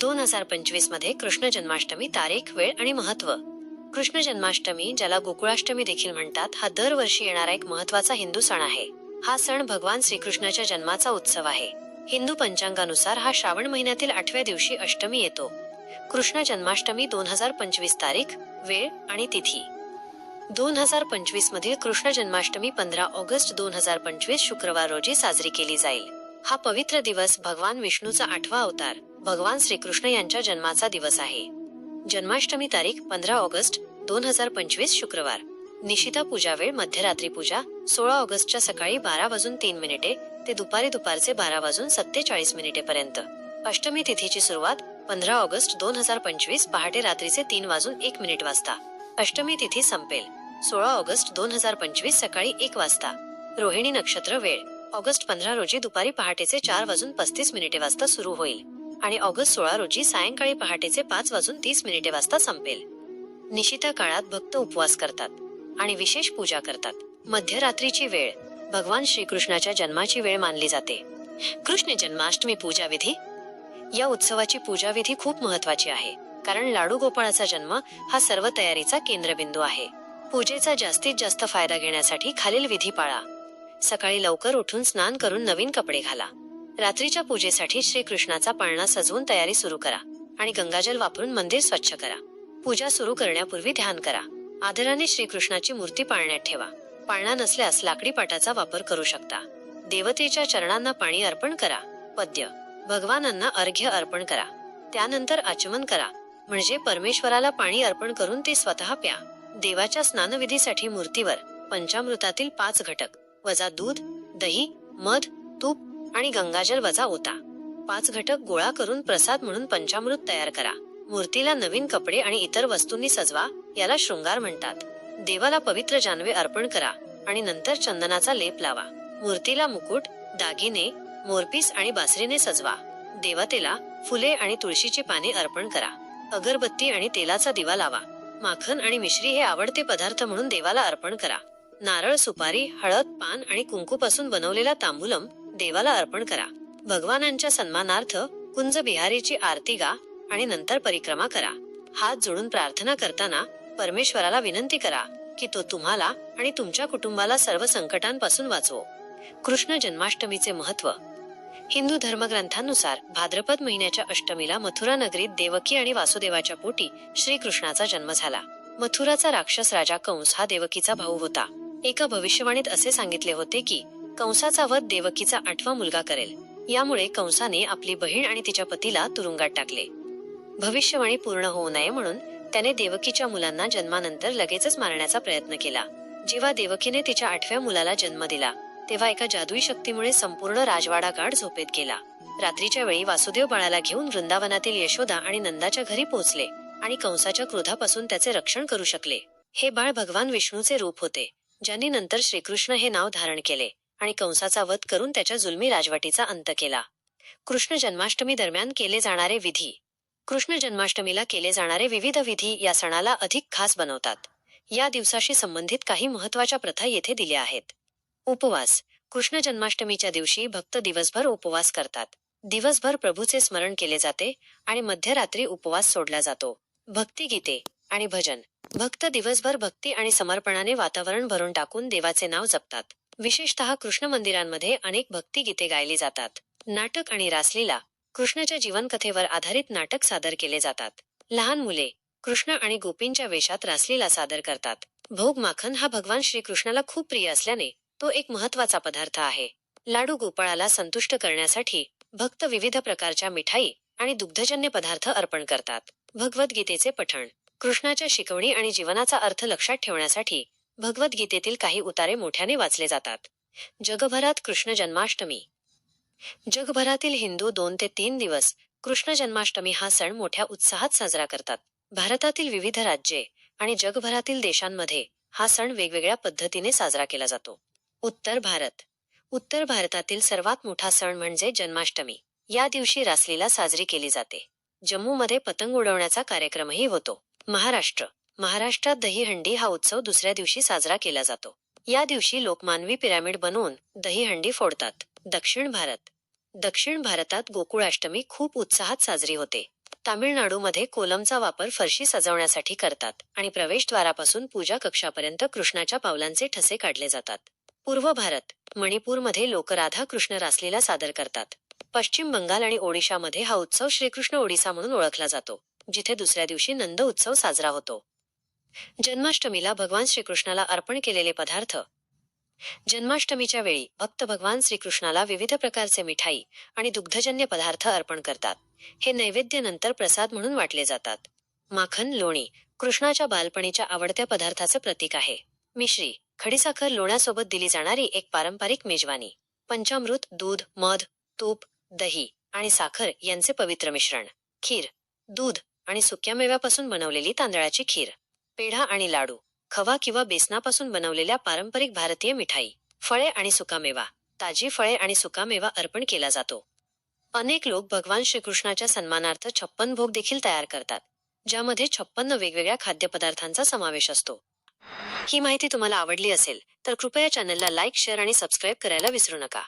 दोन हजार पंचवीसमध्ये कृष्ण जन्माष्टमी तारीख वेळ आणि महत्त्व. कृष्ण जन्माष्टमी ज्याला गोकुळाष्टमी देखील म्हणतात हा दरवर्षी येणारा एक महत्त्वाचा हिंदू सण आहे. हा सण भगवान श्रीकृष्णाच्या जन्माचा उत्सव आहे. हिंदू पंचांगानुसार हा श्रावण महिन्यातील आठव्या दिवशी अष्टमी येतो. कृष्ण जन्माष्टमी दोन हजार पंचवीस तारीख वेळ आणि तिथी. दोन हजार पंचवीस मधील कृष्ण जन्माष्टमी पंधरा ऑगस्ट दोन हजार पंचवीस शुक्रवार रोजी साजरी केली जाईल. हा पवित्र दिवस भगवान विष्णूचा आठवा अवतार भगवान श्रीकृष्ण यांच्या जन्माचा दिवस आहे. जन्माष्टमी तारीख पंधरा ऑगस्ट दोन हजार पंचवीस शुक्रवार. निशिता पूजा वेळ मध्यरात्री पूजा सोळा ऑगस्टच्या सकाळी बारा वाजून तीन मिनिटे ते दुपारी दुपारचे बारा वाजून सत्तेचाळीस मिनिटे पर्यंत. अष्टमी तिथीची सुरुवात पंधरा ऑगस्ट दोन हजार पंचवीस पहाटे रात्रीचे तीन वाजून एक मिनिट वाजता. अष्टमी तिथी संपेल सोळा ऑगस्ट दोन हजार पंचवीस सकाळी एक वाजता. रोहिणी नक्षत्र वेळ. ऑगस्ट पंधरा रोजी दुपारी पहाटेचे चार वाजून पस्तीस मिनिटे वाजता सुरू होईल आणि ऑगस्ट सोळा रोजी सायंकाळी पहाटेचे पाच वाजून तीस मिनिटे वाजता संपेल. निशिता काळात भक्त उपवास करतात आणि विशेष पूजा करतात. मध्यरात्रीची वेळ भगवान श्रीकृष्णाच्या जन्माची वेळ मानली जाते. कृष्ण जन्माष्टमी पूजा विधी या उत्सवाची पूजा विधी खूप महत्वाची आहे कारण लाडू गोपाळाचा जन्म हा सर्व तयारीचा केंद्रबिंदू आहे. पूजेचा जास्तीत जास्त फायदा घेण्यासाठी खालील विधी पाळा. सकाळी लवकर उठून स्नान करून नवीन कपडे घाला. रात्रीच्या पूजेसाठी श्रीकृष्णाचा पाळणा सजवून तयारी सुरू करा आणि गंगाजल वापरून मंदिर स्वच्छ करा. पूजा सुरू करण्यापूर्वी ध्यान करा. आदराने श्रीकृष्णाची मूर्ती पाळण्यात ठेवा. पाळणा नसल्यास लाकडी पाटाचा वापर करू शकता. देवतेच्या चरणांना पाणी अर्पण करा. पद्य. भगवानांना अर्घ्य अर्पण करा. त्यानंतर आचमन करा. म्हणजे परमेश्वराला पाणी अर्पण करून ते स्वतः प्या. देवाच्या स्नानविधीसाठी मूर्तीवर पंचामृतातील पाच घटक. वजा दूध दही मध तूप आणि गंगाजल वजा होता पाच घटक गोळा करून प्रसाद म्हणून पंचामृत तयार करा. मूर्तीला नवीन कपडे आणि इतर वस्तूंनी सजवा याला शृंगार म्हणतात. देवाला पवित्र जानवे अर्पण करा आणि नंतर चंदनाचा लेप लावा. मूर्तीला मुकुट दागिने मोरपीस आणि बासरीने सजवा. देवतेला फुले आणि तुळशीची पाने अर्पण करा. अगरबत्ती आणि तेलाचा दिवा लावा. माखन आणि मिश्री हे आवडते पदार्थ म्हणून देवाला अर्पण करा. नारळ सुपारी हळद पान आणि कुंकू पासून बनवलेला तांबूलम देवाला अर्पण करा. भगवानांच्या सन्मानार्थ कुंज बिहारीची आरती गा आणि नंतर परिक्रमा करा. हात जोडून प्रार्थना करताना परमेश्वराला विनंती करा की तो तुम्हाला आणि तुमच्या कुटुंबाला सर्व संकटांपासून वाचवो. कृष्ण जन्माष्टमीचे महत्त्व. हिंदू धर्मग्रंथानुसार भाद्रपद महिन्याच्या अष्टमीला मथुरा नगरीत देवकी आणि वासुदेवाच्या पोटी श्रीकृष्णाचा जन्म झाला. मथुराचा राक्षस राजा कंस हा देवकीचा भाऊ होता. एका भविष्यवाणीत असे सांगितले होते की कंसाचा वध देवकीचा आठवा मुलगा करेल. यामुळे कंसाने आपली बहीण आणि तिच्या पतीला तुरुंगात टाकले. भविष्यवाणी पूर्ण होऊ नये म्हणून त्याने देवकीच्या मुलांना जन्मानंतर लगेचच मारण्याचा प्रयत्न केला. जेव्हा देवकीने तिच्या आठव्या मुलाला जन्म दिला तेव्हा एका जादुई शक्तीमुळे संपूर्ण राजवाडा गाड झोपेत गेला. रात्रीच्या वेळी वासुदेव बाळाला घेऊन वृंदावनातील यशोदा आणि नंदाच्या घरी पोहोचले आणि कंसाच्या क्रोधापासून त्याचे रक्षण करू शकले. हे बाळ भगवान विष्णूचे रूप होते. ज्यांनी नंतर श्रीकृष्ण हे नाव धारण केले आणि कंसाचा वध करून त्याच्या जुलमी राजवटीचा अंत केला. कृष्ण जन्माष्टमी दरम्यान केले जाणारे विधी. कृष्ण जन्माष्टमीला केले जाणारे विविध विधी या सणाला अधिक खास बनवतात. या दिवसाशी संबंधित काही महत्त्वाच्या प्रथा येथे दिल्या आहेत. उपवास. कृष्ण जन्माष्टमीच्या दिवशी भक्त दिवसभर उपवास करतात. दिवसभर प्रभूचे स्मरण केले जाते आणि मध्यरात्री उपवास सोडला जातो. भक्तिगीते. आणि भजन. भक्त दिवसभर भक्ती आणि समर्पणाने वातावरण भरून टाकून देवाचे नाव जपतात. विशेषतः कृष्ण मंदिरांमध्ये अनेक भक्तिगीते गायली जातात. नाटक आणि रासलीला कृष्णाच्या जीवनकथेवर आधारित नाटक सादर केले जातात. लहान मुले कृष्ण आणि गोपींच्या वेशात रासलीला सादर करतात. भोग माखन हा भगवान श्रीकृष्णाला खूप प्रिय असल्याने तो एक महत्त्वाचा पदार्थ आहे. लाडू गोपाळाला संतुष्ट करण्यासाठी भक्त विविध प्रकारच्या मिठाई आणि दुग्धजन्य पदार्थ अर्पण करतात. भगवद्गीतेचे पठण. कृष्णाच्या शिकवणी आणि जीवनाचा अर्थ लक्षात ठेवण्यासाठी भगवद्गीतेतील काही उतारे मोठ्याने वाचले जातात. जगभरात कृष्ण जन्माष्टमी. जगभरातील हिंदू दोन ते तीन दिवस कृष्ण जन्माष्टमी हा सण मोठ्या उत्साहात साजरा करतात. भारतातील विविध राज्ये आणि जगभरातील देशांमध्ये हा सण वेगवेगळ्या पद्धतीने साजरा केला जातो. उत्तर भारत. उत्तर भारतातील सर्वात मोठा सण म्हणजे जन्माष्टमी. या दिवशी रासलीला साजरी केली जाते. जम्मूमध्ये पतंग उडवण्याचा कार्यक्रमही होतो. महाराष्ट्र. महाराष्ट्रात दहीहंडी हा उत्सव दुसऱ्या दिवशी साजरा केला जातो. या दिवशी लोक मानवी पिरामिड बनवून दहीहंडी फोडतात. दक्षिण भारत. दक्षिण भारतात गोकुळाष्टमी खूप उत्साहात साजरी होते. तामिळनाडूमध्ये कोलमचा वापर फरशी सजवण्यासाठी करतात आणि प्रवेशद्वारापासून पूजा कक्षापर्यंत कृष्णाच्या पावलांचे ठसे काढले जातात. पूर्व भारत. मणिपूरमध्ये लोक राधा कृष्ण रासलीला सादर करतात. पश्चिम बंगाल आणि ओडिशामध्ये हा उत्सव श्रीकृष्ण ओडिसा म्हणून ओळखला जातो. जिथे दुसऱ्या दिवशी नंद उत्सव साजरा होतो. जन्माष्टमीला भगवान श्रीकृष्णाला अर्पण केलेले पदार्थ. जन्माष्टमीच्या वेळी भक्त भगवान श्रीकृष्णाला विविध प्रकारचे मिठाई आणि दुग्धजन्य पदार्थ अर्पण करतात. हे नैवेद्य नंतर प्रसाद म्हणून वाटले जातात. माखन लोणी कृष्णाच्या बालपणीच्या आवडत्या पदार्थाचे प्रतीक आहे. मिश्री खडीसाखर लोण्यासोबत दिली जाणारी एक पारंपरिक मेजवानी. पंचामृत दूध मध तूप दही आणि साखर यांचे पवित्र मिश्रण. खीर दूध आणि सुक्या मेव्यापासून बनवलेली तांदळाची खीर पेढा आणि लाडू खवा किंवा बेसनापासून बनवलेल्या पारंपरिक भारतीय मिठाई फळे आणि सुकामेवा ताजी फळे आणि सुकामेवा अर्पण केला जातो. अनेक लोक भगवान श्रीकृष्णाच्या सन्मानार्थ छप्पन भोग देखील तयार करतात ज्यामध्ये छप्पन्न वेगवेगळ्या खाद्यपदार्थांचा समावेश असतो. ही माहिती तुम्हाला आवडली असेल तर कृपया चॅनलला लाईक शेअर आणि सबस्क्राईब करायला विसरू नका.